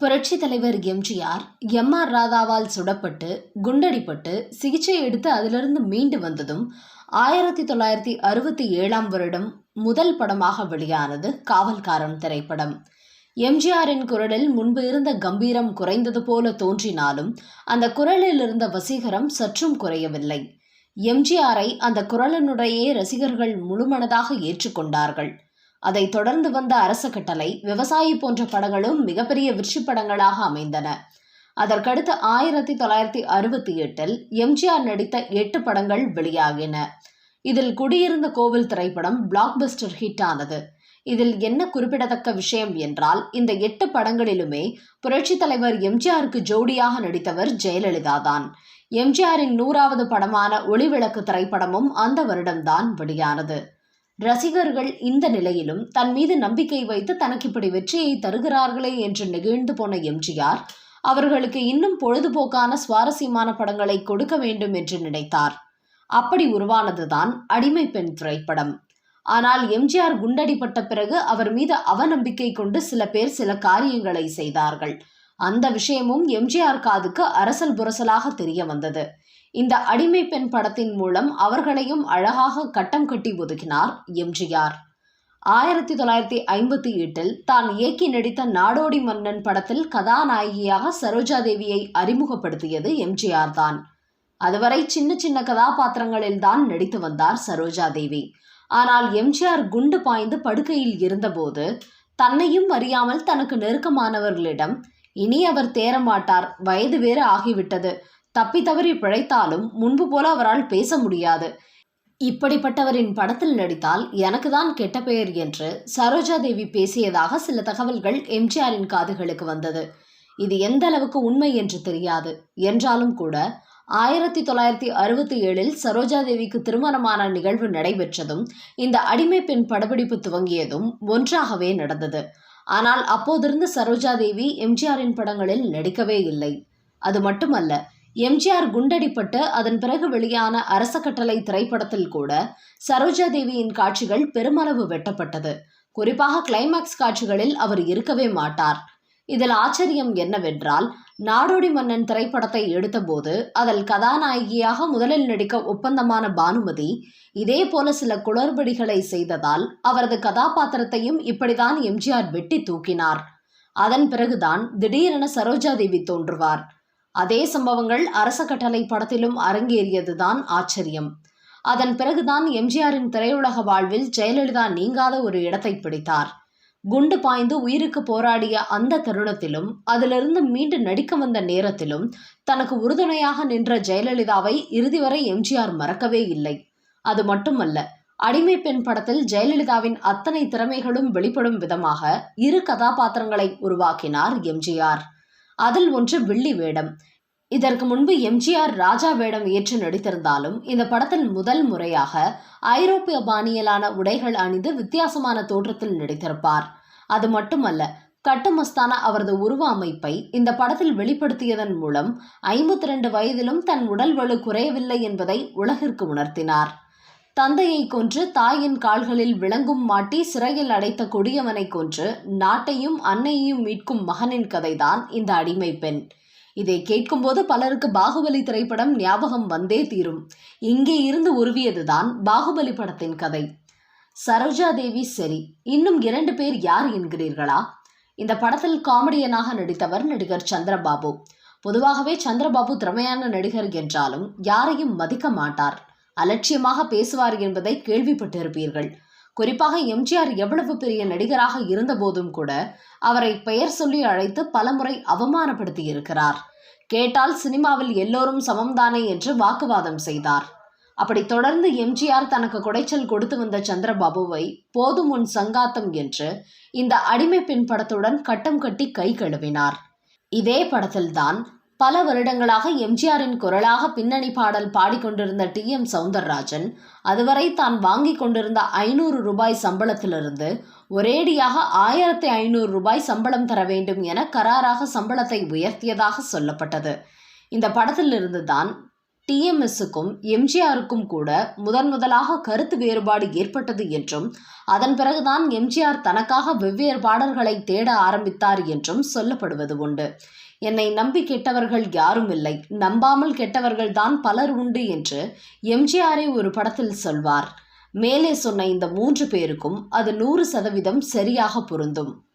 புரட்சி தலைவர் MGR M R ராதாவால் சுடப்பட்டு குண்டடிப்பட்டு சிகிச்சை எடுத்து அதிலிருந்து மீண்டு வந்ததும் ஆயிரத்தி தொள்ளாயிரத்தி அறுபத்தி ஏழாம் வருடம் முதல் படமாக வெளியானது காவல்காரன் திரைப்படம். எம்ஜிஆரின் குரலில் முன்பு இருந்த கம்பீரம் குறைந்தது போல தோன்றினாலும் அந்த குரலில் இருந்த வசீகரம் சற்றும் குறையவில்லை. எம்ஜிஆரை அந்த குரலினுடையே ரசிகர்கள் முழுமனதாக ஏற்றுக்கொண்டார்கள். அதைத் தொடர்ந்து வந்த அரச கட்டளை விவசாயி போன்ற படங்களும் மிகப்பெரிய வெற்றி படங்களாக அமைந்தன. அதற்கடுத்து ஆயிரத்தி தொள்ளாயிரத்தி அறுபத்தி எட்டில் எம்ஜிஆர் நடித்த எட்டு படங்கள் வெளியாகின. இதில் குடியிருந்த கோவில் திரைப்படம் பிளாக்பஸ்டர் ஹிட் ஆனது. இதில் என்ன குறிப்பிடத்தக்க விஷயம் என்றால் இந்த எட்டு படங்களிலுமே புரட்சித் தலைவர் எம்ஜிஆருக்கு ஜோடியாக நடித்தவர் ஜெயலலிதா தான். எம்ஜிஆரின் நூறாவது படமான ஒளிவிளக்கு திரைப்படமும் அந்த வருடம்தான் வெளியானது. ரசிகர்கள் இந்த நிலையிலும் தன் மீது நம்பிக்கை வைத்து தனக்கு இப்படி வெற்றியை தருகிறார்களே என்று நெகிழ்ந்து போன எம்ஜிஆர் அவர்களுக்கு இன்னும் பொழுதுபோக்கான சுவாரஸ்யமான படங்களை கொடுக்க வேண்டும் என்று நினைத்தார். அப்படி உருவானதுதான் அடிமை பெண் திரைப்படம். ஆனால் எம்ஜிஆர் குண்டடிப்பட்ட பிறகு அவர் மீது அவநம்பிக்கை கொண்டு சில பேர் சில காரியங்களை செய்தார்கள். அந்த விஷயமும் எம்ஜிஆர் காதுக்கு அரசல் புரசலாக தெரிய வந்தது. இந்த அடிமை பெண் படத்தின் மூலம் அவர்களையும் அழகாக கட்டம் கட்டி ஒதுக்கினார் எம்ஜிஆர். ஆயிரத்தி தொள்ளாயிரத்தி ஐம்பத்தி எட்டில் தான் இயக்கி நடித்த நாடோடி மன்னன் படத்தில் கதாநாயகியாக சரோஜா தேவியை அறிமுகப்படுத்தியது எம்ஜிஆர் தான். அதுவரை சின்ன சின்ன கதாபாத்திரங்களில் தான் நடித்து வந்தார் சரோஜா தேவி ஆனால் எம்ஜிஆர் குண்டு பாய்ந்து படுக்கையில் இருந்தபோது தன்னையும் அறியாமல் தனக்கு நெருக்கமானவர்களிடம் இனி அவர் தேரமாட்டார் வயது வேறு ஆகிவிட்டது. தப்பி தவறி பிழைத்தாலும் முன்பு போல அவரால் பேச முடியாது. இப்படிப்பட்டவரின் படத்தில் நடித்தால் எனக்கு தான் கெட்ட பெயர் என்று சரோஜா தேவி பேசியதாக சில தகவல்கள் எம்ஜிஆரின் காதுகளுக்கு வந்தது. இது எந்த அளவுக்கு உண்மை என்று தெரியாது. என்றாலும் கூட ஆயிரத்தி தொள்ளாயிரத்தி அறுபத்தி ஏழில் சரோஜா தேவிக்கு திருமணமான நிகழ்வு நடைபெற்றதும் இந்த அடிமை பெண் படப்பிடிப்பு துவங்கியதும் ஒன்றாகவே நடந்தது. ஆனால் அப்போதிருந்து சரோஜா தேவி எம்ஜிஆரின் படங்களில் நடிக்கவே இல்லை. அது மட்டுமல்ல எம்ஜிஆர் குண்டடிப்பட்டு அதன் பிறகு வெளியான அரச கட்டளை திரைப்படத்தில் கூட சரோஜா தேவியின் காட்சிகள் பெருமளவு வெட்டப்பட்டது. குறிப்பாக கிளைமாக்ஸ் காட்சிகளில் அவர் இருக்கவே மாட்டார். இதில் ஆச்சரியம் என்னவென்றால் நாடோடி மன்னன் திரைப்படத்தை எடுத்தபோது அதில் கதாநாயகியாக முதலில் நடிக்க ஒப்பந்தமான பானுமதி இதே போல சில குளறுபடிகளை செய்ததால் அவரது கதாபாத்திரத்தையும் இப்படிதான் எம்ஜிஆர் வெட்டி தூக்கினார். அதன் பிறகுதான் திடீரென சரோஜா தேவி தோன்றுவார். அதே சம்பவங்கள் அரச கட்டளை படத்திலும் அரங்கேறியதுதான் ஆச்சரியம். அதன் பிறகுதான் எம்ஜிஆரின் திரையுலக வாழ்வில் ஜெயலலிதா நீங்காத ஒரு இடத்தை பிடித்தார். குண்டு பாய்ந்து உயிருக்கு போராடிய அந்த தருணத்திலும் அதிலிருந்து மீண்டு நடிக்க வந்த நேரத்திலும் தனக்கு உறுதுணையாக நின்ற ஜெயலலிதாவை இறுதி வரை எம்ஜிஆர் மறக்கவே இல்லை. அது மட்டுமல்ல அடிமை பெண் படத்தில் ஜெயலலிதாவின் அத்தனை திறமைகளும் வெளிப்படும் விதமாக இரு கதாபாத்திரங்களை உருவாக்கினார் எம்ஜிஆர். அதில் ஒன்று வில்லி வேடம் இதற்கு முன்பு எம்ஜிஆர் ராஜா வேடம் ஏற்று நடித்திருந்தாலும் இந்த படத்தில் முதல் முறையாக ஐரோப்பிய பாணியிலான உடைகள் அணிந்து வித்தியாசமான தோற்றத்தில் நடித்திருப்பார். அது மட்டுமல்ல கட்டுமஸ்தான அவரது உருவ அமைப்பை இந்த படத்தில் வெளிப்படுத்தியதன் மூலம் ஐம்பத்தி ரெண்டு வயதிலும் தன் உடல் வலு குறையவில்லை என்பதை உலகிற்கு உணர்த்தினார். தந்தையை கொன்று தாயின் கால்களில் விளங்கும் மாட்டி சிறையில் அடைத்த கொடியவனை கொன்று நாட்டையும் அன்னையையும் மீட்கும் மகனின் கதைதான் இந்த அடிமை பெண். இதை கேட்கும்போது பலருக்கு பாகுபலி திரைப்படம் ஞாபகம் வந்தே தீரும். இங்கே இருந்து உருவியதுதான் பாகுபலி படத்தின் கதை. சரோஜா தேவி சரி இன்னும் இரண்டு பேர் யார் என்கிறீர்களா? இந்த படத்தில் காமெடியனாக நடித்தவர் நடிகர் சந்திரபாபு. பொதுவாகவே சந்திரபாபு திறமையான நடிகர் என்றாலும் யாரையும் மதிக்க மாட்டார். அலட்சியமாக பேசுவார் என்பதை கேள்விப்பட்டிருப்பீர்கள். குறிப்பாக எம்ஜிஆர் எவ்வளவு பெரிய நடிகராக இருந்தபோதும் கூட அவரை பெயர் சொல்லி அழைத்து பலமுறை அவமானப்படுத்தியிருக்கிறார். கேட்டால் சினிமாவில் எல்லோரும் சமம்தானே என்று வாக்குவாதம் செய்தார். அப்படி தொடர்ந்து எம்ஜிஆர் தனக்கு குடைச்சல் கொடுத்து வந்த சந்திரபாபுவை போதும் உன் சங்காத்தம் என்று இந்த அடிமை பெண் படத்துடன் கட்டம் கட்டி கை கழுவினார். இதே படத்தில்தான் பல வருடங்களாக எம்ஜிஆரின் குரலாக பின்னணி பாடல் பாடிக்கொண்டிருந்த டி. எம். சவுந்தரராஜன் அதுவரை தான் வாங்கி கொண்டிருந்த ஐநூறு ரூபாய் சம்பளத்திலிருந்து ஒரேடியாக ஆயிரத்தி ஐநூறு ரூபாய் சம்பளம் தர வேண்டும் என கராராக சம்பளத்தை உயர்த்தியதாக சொல்லப்பட்டது. இந்த படத்திலிருந்து தான் டிஎம்எஸ்ஸுக்கும் எம்ஜிஆருக்கும் கூட முதன் முதலாக கருத்து வேறுபாடு ஏற்பட்டது என்றும் அதன் பிறகுதான் எம்ஜிஆர் தனக்காக வெவ்வேறு பாடல்களை தேட ஆரம்பித்தார் என்றும் சொல்லப்படுவது உண்டு. என்னை நம்பி கெட்டவர்கள் யாரும் இல்லை. நம்பாமல் கெட்டவர்கள் தான் பலர் உண்டு என்று எம்ஜிஆரை ஒரு படத்தில் சொல்வார். மேலே சொன்ன இந்த மூன்று பேருக்கும் அது நூறு சதவீதம் சரியாக பொருந்தும்.